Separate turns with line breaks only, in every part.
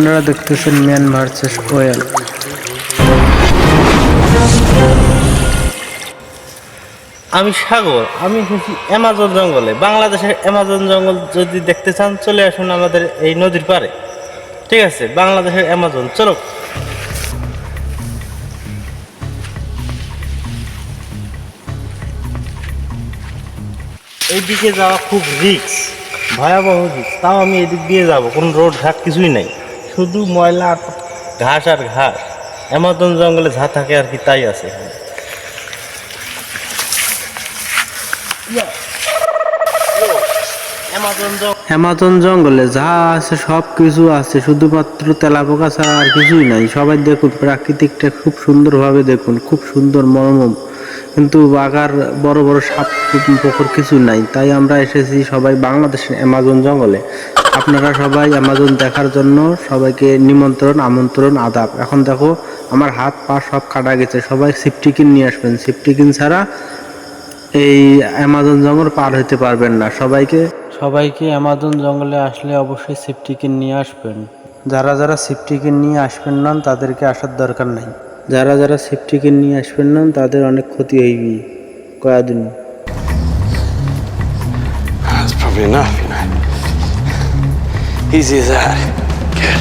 আপনারা দেখতেছেন man versus well
আমি সাগর, আমি এসেছি অ্যামাজন জঙ্গলে। বাংলাদেশের অ্যামাজন জঙ্গল যদি দেখতে চান, চলে আসুন আমাদের এই নদীর পাড়ে। ঠিক আছে, বাংলাদেশের অ্যামাজন, চলো। এইদিকে যাওয়া খুব রিস্ক, ভয়াবহ রিক্স তাও আমি এদিক দিয়ে যাব, কোনো রোড ঘাট কিছুই নেই। শুধু ময়লা আর ঘাস আর ঘাস। অ্যামাজন জঙ্গলে যা থাকে আর কি তাই আছে। অ্যামাজন জঙ্গলে
যা আছে, সব কিছু আছে। শুধুমাত্র তেলাপোকা ছাড়া আর কিছুই নাই। সবাই দেখুন, প্রাকৃতিকটা খুব সুন্দরভাবে দেখুন। খুব সুন্দর মনোরম কিন্তু বাঘার বড় বড় সাপ পুকুর কিছু নাই। তাই আমরা এসেছি সবাই বাংলাদেশের অ্যামাজন জঙ্গলে। আপনারা সবাই অ্যামাজন দেখার জন্য সবাইকে নিমন্ত্রণ, আমন্ত্রণ, আদাব। এখন দেখো, আমার হাত, পা সব কাটা গেছে। সবাই সিফটিকিন নিয়ে আসবেন। সিফটিকিন ছাড়া এই অ্যামাজন জঙ্গল পার হতে পারবেন না। সবাইকে সবাইকে অ্যামাজন জঙ্গলে আসলে অবশ্যই সেফটিকিন নিয়ে আসবেন। যারা যারা সেফটিকিন নিয়ে আসবেন না, তাদেরকে আসার দরকার নাই। যারা যারা সেফটিকিন নিয়ে আসবেন না তাদের অনেক ক্ষতি হইবি কয়াদিন
That's probably enough, you know. Easy as that. Good.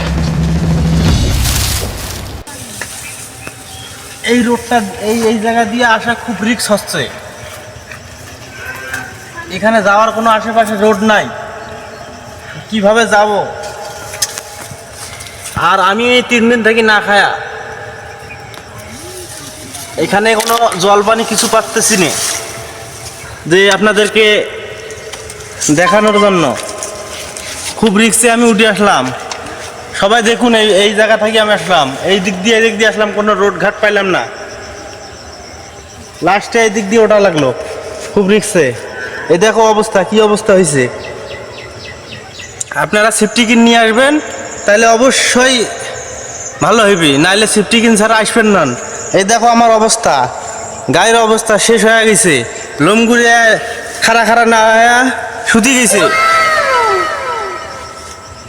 এই রোডটা এই এই জায়গা দিয়ে আসা খুব রিক্স হচ্ছে এখানে যাওয়ার কোনো আশেপাশে রোড নাই কীভাবে যাব আর আমি এই তিন দিন থেকে না খায়া এখানে কোনো জল পানি কিছু পাচ্তেছি না। যে আপনাদেরকে দেখানোর জন্য। খুব রিক্সে আমি উঠে আসলাম। সবাই দেখুন এই এই জায়গা থেকে আমি আসলাম। এই দিক দিয়ে, এই দিক দিয়ে আসলাম, কোনো রোড ঘাট পাইলাম না। লাস্টে এই দিক দিয়ে ওটা লাগল। খুব রিক্সে এই দেখো অবস্থা, কি অবস্থা হয়েছে আপনারা সেফটি কিন নিয়ে আসবেন তাহলে অবশ্যই ভালো হইবে। নাহলে সেফটি কিন ছাড়া আসবেন না। এই দেখো আমার অবস্থা। গায়ের অবস্থা শেষ হয়ে গেছে। লোমগুড়িয়া খাড়া খাড়া না হয়ে শুধু গেছে।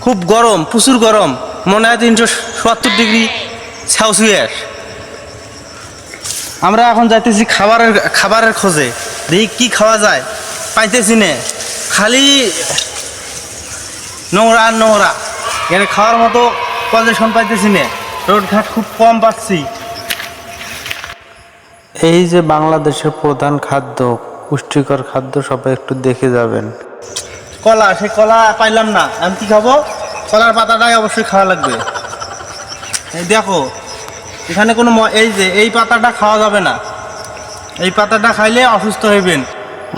খুব গরম, প্রচুর গরম। মনে হয় তিনশো সত্তর ডিগ্রি সেলসিয়াস। আমরা এখন যাইতেছি খাবারের খাবারের খোঁজে। দেখি কি খাওয়া যায়। পাইতেছি নে। খালি নোংরা আর নোংরা। এখানে খাওয়ার মতো পজিশন পাইতেছি নে। রোড ঘাট খুব কম পাচ্ছি।
এই যে বাংলাদেশের প্রধান খাদ্য পুষ্টিকর খাদ্য সবাই একটু দেখে যাবেন।
কলা সেই কলা পাইলাম না। আমি কি খাব? কলার পাতাটাই অবশ্যই খাওয়া লাগবে। এই দেখো এখানে কোনো এই যে এই পাতাটা খাওয়া যাবে না। এই পাতাটা খাইলে অসুস্থ হইবেন।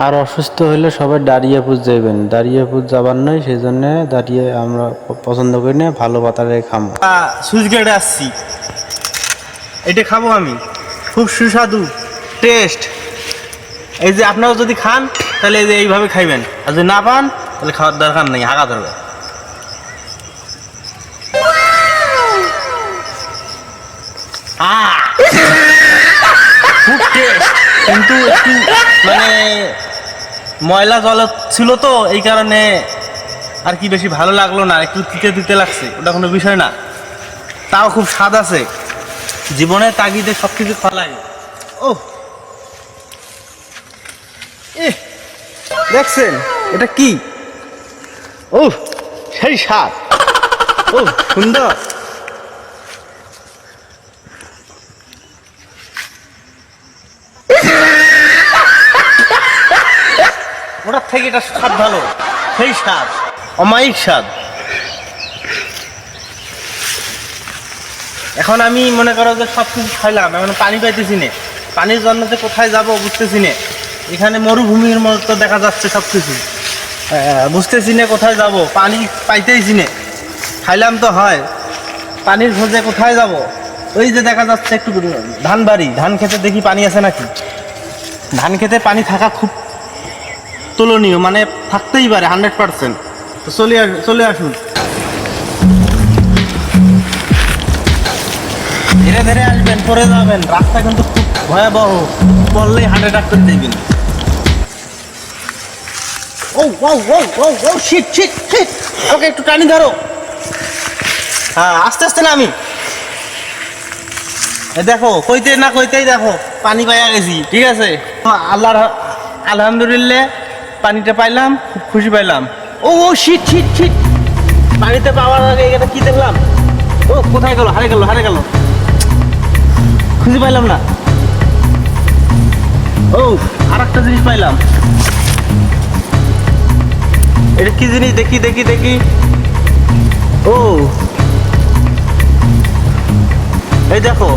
আর অসুস্থ হলে সবাই দাঁড়িয়ে পুজ যাইবেন। দাঁড়িয়ে পুজ যাবার নয় সেই জন্য দাঁড়িয়ে আমরা পছন্দ করি না ভালো পাতারে খামো।
সুইচ গেটে আসছি। এটা খাব আমি। খুব সুস্বাদু টেস্ট এই যে আপনারা যদি খান, তাহলে এই যে এইভাবে খাইবেন। আর যদি না পান, তাহলে খাওয়ার দরকার নেই, হাগা ধরবে! খুব কিন্তু একটু মানে ময়লা জল ছিল তো, এই কারণে আর কি বেশি ভালো লাগল না, একটু তিতে দিতে লাগছে, ওটা কোনো বিষয় না। তাও খুব স্বাদ আছে। জীবনে তাগিদে সব কিছু লাগে ও দেখছেন এটা কি? ও সেই স্বাদ ও সুন্দর। ওটার থেকে এটা স্বাদ ভালো। সেই স্বাদ অমায়িক স্বাদ এখন আমি মনে করো যে সব কিছু খাইলাম, এখন পানি পাইতেছি না। পানির জন্য যে কোথায় যাব বুঝতেছি না। এখানে মরুভূমির মতো দেখা যাচ্ছে সব কিছু বুঝতেছি না কোথায় যাব, পানি পাইতেইছি না। খাইলাম তো হয়। পানির খোঁজে কোথায় যাব? ওই যে দেখা যাচ্ছে একটু ধান বাড়ি ধান খেতে দেখি পানি আছে নাকি? ধান খেতে পানি থাকা খুব তুলনীয় মানে থাকতেই পারে হান্ড্রেড পার্সেন্ট তো চলে চলে আসুন। ধীরে ধীরে আসবেন পরে যাবেন। রাস্তা কিন্তু খুব ভয়াবহ। পড়লেই হার্ট অ্যাটাক করে দেবেন। ও ও ও শিট শিট শিট ওকে একটু টানি ধরো। হ্যাঁ আস্তে আস্তে নামি। এই দেখো, কইতে না কইতেই দেখো, পানি পাইয়া গেছি, ঠিক আছে? আল্লাহর আলহামদুলিল্লাহ, পানিটা পাইলাম, খুব খুশি পাইলাম। ও ও শীত শীত শীত পানিতে পাওয়ার আগে এটা কি দেখলাম? ও, কোথায় গেল? হারে গেল হারে গেল। খুঁজে পাইলাম না। ও আর একটা জিনিস পাইলাম। এটা কি জিনিস? দেখি দেখি দেখি। ও। এই দেখো।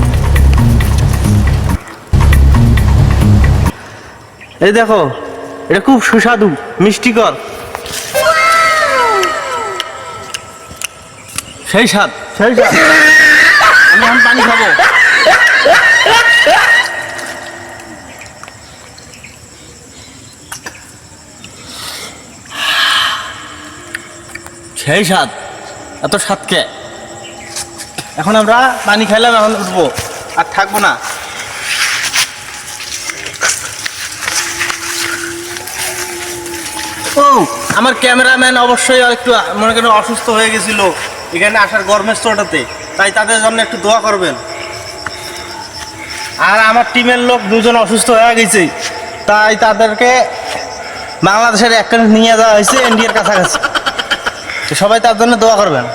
এই দেখো এটা খুব সুস্বাদু মিষ্টিকর। সেই স্বাদ। সেই স্বাদ। আমি এখন পানি খাব। সেই স্বাদ। এত স্বাদ কে? এখন আমরা পানি খাইলাম, এখন উঠবো। আর থাকব না। ও, আমার ক্যামেরাম্যান অবশ্যই একটু, মনে করেন অসুস্থ হয়ে গেছিল। এখানে আসার গরমের চোটাতে। তাই তাদের জন্য একটু দোয়া করবেন। আর আমার টিমের লোক দুজন অসুস্থ হয়ে গেছে। তাই তাদেরকে বাংলাদেশের একটা নিয়ে যাওয়া হয়েছে ইন্ডিয়ার কাছাকাছি। সবাই তার জন্য দোয়া করবেন।